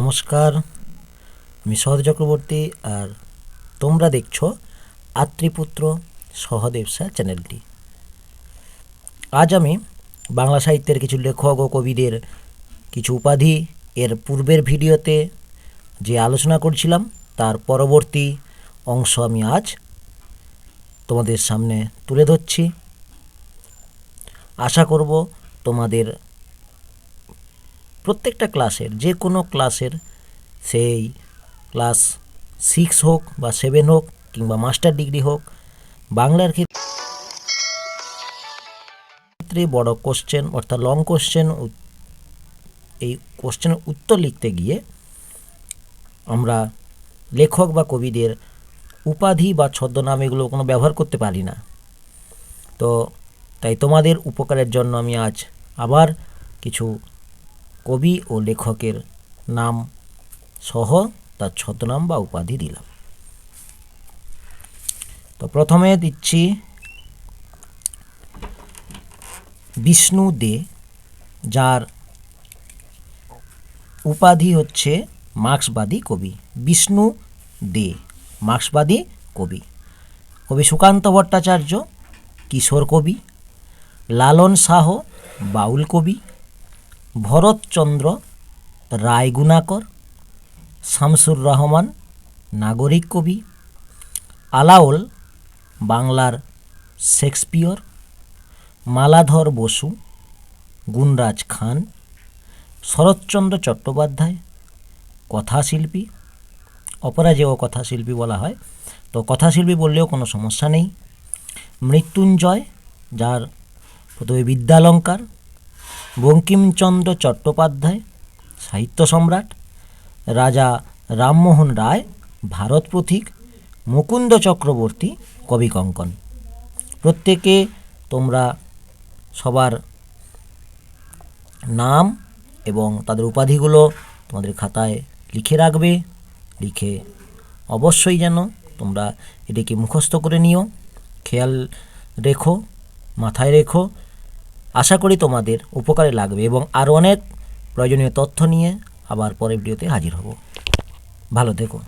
নমস্কার, আমি সহদ চক্রবর্তী আর তোমরা দেখছ আত্রিপুত্র সহদেব স্যার চ্যানেলটি। আজ আমি বাংলা সাহিত্যের কিছু লেখক ও কবিদের কিছু উপাধি, এর পূর্বের ভিডিওতে যে আলোচনা করছিলাম, তার পরবর্তী অংশ আমি আজ তোমাদের সামনে তুলে ধরছি। আশা করব তোমাদের প্রত্যেকটা ক্লাসের যে কোনো ক্লাসের সেই ক্লাস সিক্স হোক বা সেভেন হোক কিংবা মাস্টার ডিগ্রি হোক, বাংলার ক্ষেত্রে বড় কোশ্চেন অর্থাৎ লং কোশ্চেন এই কোশ্চেনের উত্তর লিখতে গিয়ে আমরা লেখক বা কবিদের উপাধি বা ছদ্মনাম এগুলো কোনো ব্যবহার করতে পারি না। তো তাই তোমাদের উপকারের জন্য আমি আজ আবার কিছু কবি ও লেখকের নাম সহ তার ছদ্মনাম বা উপাধি দিলাম। তো প্রথমে দিচ্ছি বিষ্ণু দে, যার উপাধি হচ্ছে মার্ক্সবাদী কবি। বিষ্ণু দে, মার্ক্সবাদী কবি। কবি সুকান্ত ভট্টাচার্য, কিশোর কবি। লালন শাহ বাউল কবি। ভরতচন্দ্র, রায়গুণাকর, শামসুর রহমান, নাগরিক কবি আলাওল বাংলার শেক্সপিয়র, মালাধর বসু, গুণরাজ খান, শরৎচন্দ্র চট্টোপাধ্যায়, কথাশিল্পী, অপরাজেয় কথাশিল্পী বলা হয়। তো কথাশিল্পী বললেও কোনো সমস্যা নেই। মৃত্যুঞ্জয়, যার প্রথমে বিদ্যালঙ্কার বঙ্কিমচন্দ্র চট্টোপাধ্যায়, সাহিত্য সম্রাট, রাজা রামমোহন রায়, ভারত পথিক, মুকুন্দ চক্রবর্তী, কবি কঙ্কন। প্রত্যেকে তোমরা সবার নাম এবং তাদের উপাধিগুলো তোমাদের খাতায় লিখে রাখবে। লিখে অবশ্যই যেন তোমরা এটিকে মুখস্থ করে নিও। খেয়াল রেখো, মাথায় রেখো আশা করি তোমাদের উপকারে লাগবে এবং আরও অনেক প্রয়োজনীয় তথ্য নিয়ে আবার পরের ভিডিওতে হাজির হব। ভালো থেকো।